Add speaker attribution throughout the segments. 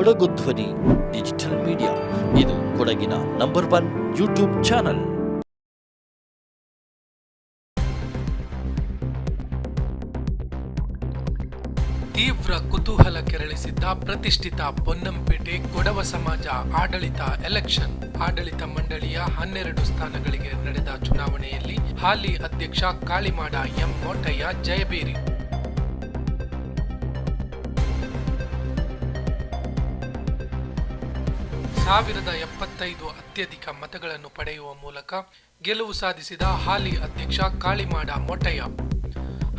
Speaker 1: ಕೊಡಗು ಧ್ವನಿ, digital media. ಇದು ಕೊಡಗಿನ ನಂಬರ್ ಒನ್ ಯೂಟ್ಯೂಬ್ ಚಾನಲ್.
Speaker 2: ತೀವ್ರ ಕುತೂಹಲ ಕೆರಳಿಸಿದ್ದ ಪ್ರತಿಷ್ಠಿತ ಪೊನ್ನಂಪೇಟೆ ಕೊಡವ ಸಮಾಜ ಆಡಳಿತ ಎಲೆಕ್ಷನ್. ಆಡಳಿತ ಮಂಡಳಿಯ ಹನ್ನೆರಡು ಸ್ಥಾನಗಳಿಗೆ ನಡೆದ ಚುನಾವಣೆಯಲ್ಲಿ ಹಾಲಿ ಅಧ್ಯಕ್ಷ ಕಾಳಿಮಾಡ ಎಂ ಮೋಟಯ್ಯ ಜಯಬೇರಿ ಸಾವಿರದ ಎಪ್ಪತ್ತೈದು ಅತ್ಯಧಿಕ ಮತಗಳನ್ನು ಪಡೆಯುವ ಮೂಲಕ ಗೆಲುವು ಸಾಧಿಸಿದ ಹಾಲಿ ಅಧ್ಯಕ್ಷ ಕಾಳಿಮಾಡ ಮೊಟಯ್ಯ.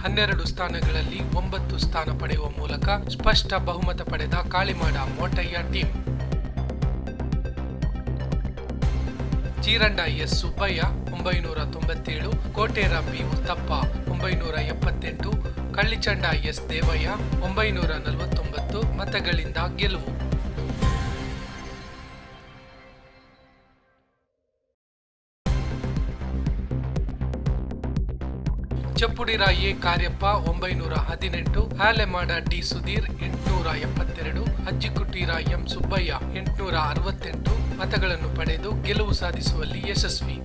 Speaker 2: ಹನ್ನೆರಡು ಸ್ಥಾನಗಳಲ್ಲಿ ಒಂಬತ್ತು ಸ್ಥಾನ ಪಡೆಯುವ ಮೂಲಕ ಸ್ಪಷ್ಟ ಬಹುಮತ ಪಡೆದ ಕಾಳಿಮಾಡ ಮೋಟಯ್ಯ ಟೀಮ್ ಚೀರಂಡ ಎಸ್ ಸುಬ್ಬಯ್ಯ, ಒಂಬೈನೂರ ತೊಂಬತ್ತೇಳು, ಕೋಟೇರ ಬಿ ಉತ್ತಪ್ಪ, ಒಂಬೈನೂರ ಎಪ್ಪತ್ತೆಂಟು, ಕಳ್ಳಿಚಂಡ ಎಸ್ ದೇವಯ್ಯ, ಒಂಬೈನೂರ ನಲವತ್ತೊಂಬತ್ತು ಮತಗಳಿಂದ ಗೆಲುವು. ಚಪ್ಪುಡಿರ ರಾಯಿ ಕಾರ್ಯಪ್ಪ ಒಂಬೈನೂರ ಹದಿನೆಂಟು, ಹಾಲೆಮಾಡ ಡಿ ಸುಧೀರ್ ಎಂಟುನೂರ ಎಪ್ಪತ್ತೆರಡು ಅಜ್ಜಿಕುಟೀರ ಎಂ ಸುಬ್ಬಯ್ಯ ಎಂಟುನೂರ ಅರವತ್ತೆಂಟು ಮತಗಳನ್ನು ಪಡೆದು ಗೆಲುವು ಸಾಧಿಸುವಲ್ಲಿ ಯಶಸ್ವಿ.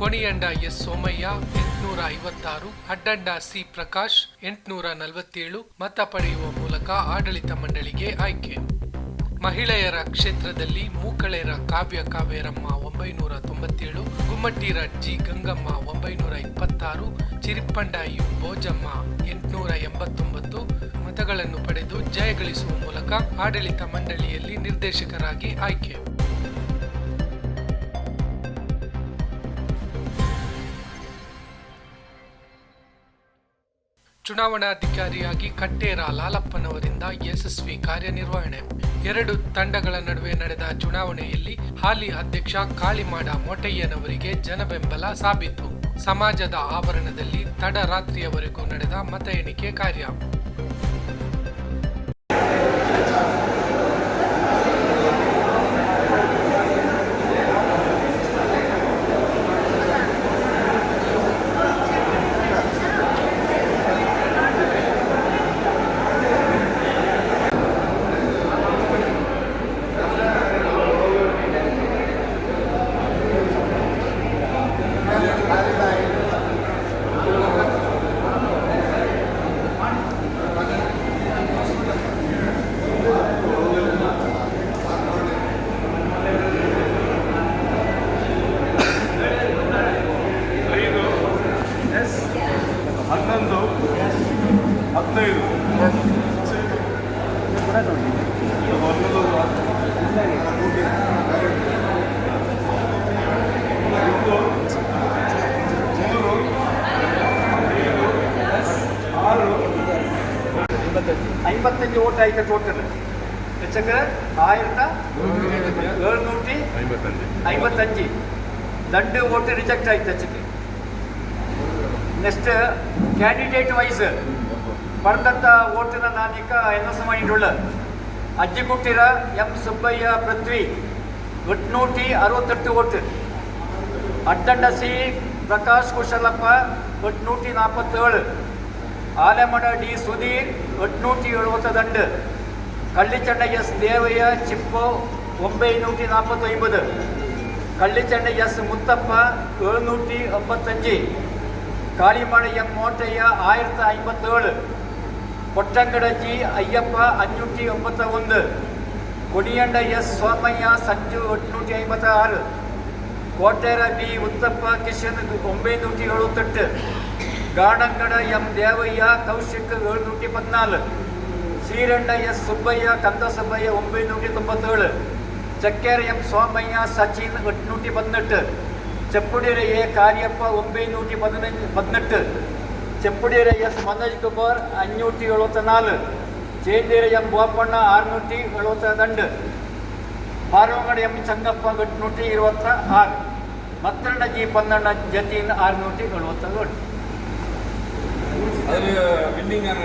Speaker 2: ಕೊಣಿಯಂಡ ಎಸ್ ಸೋಮಯ್ಯ ಎಂಟುನೂರ ಐವತ್ತಾರು, ಅಡ್ಡಂಡ ಸಿ ಪ್ರಕಾಶ್ ಎಂಟುನೂರ ನಲವತ್ತೇಳು ಮತ ಪಡೆಯುವ ಮೂಲಕ ಆಡಳಿತ ಮಂಡಳಿಗೆ ಆಯ್ಕೆ. ಮಹಿಳೆಯರ ಕ್ಷೇತ್ರದಲ್ಲಿ ಮೂಕಳೆಯರ ಕಾವ್ಯ ಕಾವೇರಮ್ಮ ಒಂಬೈನೂರ ತೊಂಬತ್ತೇಳು ಗುಮ್ಮಟ್ಟಿರ ಜಿ ಗಂಗಮ್ಮ ಒಂಬೈನೂರ ಇಪ್ಪತ್ತಾರು ಚಿರಿಪ್ಪಂಡ ಯು ಭೋಜಮ್ಮ ಎಂಟುನೂರ ಎಂಬತ್ತೊಂಬತ್ತು ಮತಗಳನ್ನು ಪಡೆದು ಜಯಗಳಿಸುವ ಮೂಲಕ ಆಡಳಿತ ಮಂಡಳಿಯಲ್ಲಿ ನಿರ್ದೇಶಕರಾಗಿ ಆಯ್ಕೆ. ಚುನಾವಣಾಧಿಕಾರಿಯಾಗಿ ಕಟ್ಟೇರ ಲಾಲಪ್ಪನವರಿಂದ ಯಶಸ್ವಿ ಕಾರ್ಯನಿರ್ವಹಣೆ. ಎರಡು ತಂಡಗಳ ನಡುವೆ ನಡೆದ ಚುನಾವಣೆಯಲ್ಲಿ ಹಾಲಿ ಅಧ್ಯಕ್ಷ ಕಾಳಿಮಾಡ ಮೋಟಯ್ಯನವರಿಗೆ ಜನಬೆಂಬಲ ಸಾಬೀತು. ಸಮಾಜದ ಆವರಣದಲ್ಲಿ ತಡರಾತ್ರಿಯವರೆಗೂ ನಡೆದ ಮತ ಎಣಿಕೆ ಕಾರ್ಯ.
Speaker 3: ಹದಿನೈದು ಹನ್ನೊಂದು ಇತ್ತು ಮೂರು ಐದು ಆರು
Speaker 4: ஐம்பத்தஞ்சு ஓட்டு ஆயிக்க டோட்டல் வச்சுக்க ஆயிரத்த ஏழ்நூற்றி ஐம்பத்தஞ்சு ரெண்டு ஓட்டு ರಿಜೆಕ್ಟ್ ಆಯ್ತು ಹಚ್ಚಿಕೆ ನೆಕ್ಸ್ಟ್ ಕ್ಯಾಂಡಿಡೇಟ್ ವೈಸ್ ಪಡೆದಂಥ ಓಟಿನ ನಾನೀಗ ಎನ್ ಎಸ್ ಮಾಡಿಡುಳ್ಳ ಅಜ್ಜಿ ಕೊಟ್ಟಿರ ಎಂ ಸುಬ್ಬಯ್ಯ ಪೃಥ್ವಿ ಒಟ್ನೂಟಿ ಅರವತ್ತೆಟ್ಟು vote Addanda C Prakash Kushalappa ಒಟ್ನೂಟಿ ನಾಲ್ಪತ್ತೇಳು ಆಲೆಮಡ D Sudhir ಒಟ್ನೂಟಿ ಎಳುವತ್ತ ದಂಡು ಕಳ್ಳಿಚಂಡ ಎಸ್ ದೇವಯ್ಯ ಚಿಪ್ಪು ಒಂಬೈನೂಟಿ ನಾಲ್ಪತ್ತೊಂಬದು ಕಳ್ಳಿಚಂಡ ಎಸ್ ಮುತ್ತಪ್ಪ ಏಳ್ನೂಟಿ ಒಂಬತ್ತಂಜು കാളിമളയം മോട്ടയ്യ ആയിരത്തി അമ്പത്തേഴ് കൊട്ടങ്കടച്ചി അയ്യപ്പ അഞ്ഞൂറ്റി ഒമ്പത്തി ഒന്ന് കൊടിയണ്ട എസ് സോമയ്യ സഞ്ജു എട്നൂറ്റി അമ്പത്തി ആറ് കോട്ടേര ബി ഉത്തപ്പ കിഷൻ ഒമ്പതിനൂറ്റി എഴുപത്തെട്ട് ഗാണങ്കട എം ദേവയ്യ കൗശിക് എഴുന്നൂറ്റി പതിനാല് ಶ್ರೀರಂಡ ಎಸ್ ಸುಬ್ಬಯ್ಯ ಕಂದಸುಬ್ಬಯ್ಯ ಒಂಬೈನೂರ ತೊಂಬತ್ತೇಳು ಚಕ್ಕೇರ ಎಂ ಸೋಮಯ್ಯ ಸಚಿನ್ ಎಂಟ್ನೂಟಿ ಪದಿನೆಟ್ಟು ചെപ്പുടിയരയെ കാര്യപ്പ ഒമ്പൈനൂറ്റി പതിനഞ്ച് പതിനെട്ട് ചെപ്പുടിയര എസ് മനോജ് കുമാർ അഞ്ഞൂറ്റി എഴുപത്തിനാല് ചേന്തിയര എം ബോപ്പണ്ണ ആറുനൂറ്റി എഴുപത്തി രണ്ട് പാർവങ്ങട് എം ചങ്കപ്പ എട്നൂറ്റി ഇരുപത്തി ആറ് പന്ത്രണ്ട് ജി പന്ത്രണ്ട് ജതീൻ ആറുനൂറ്റി എഴുപത്തി ഏഴ്
Speaker 3: അതിൽ വിന്നിംഗ് ആണ്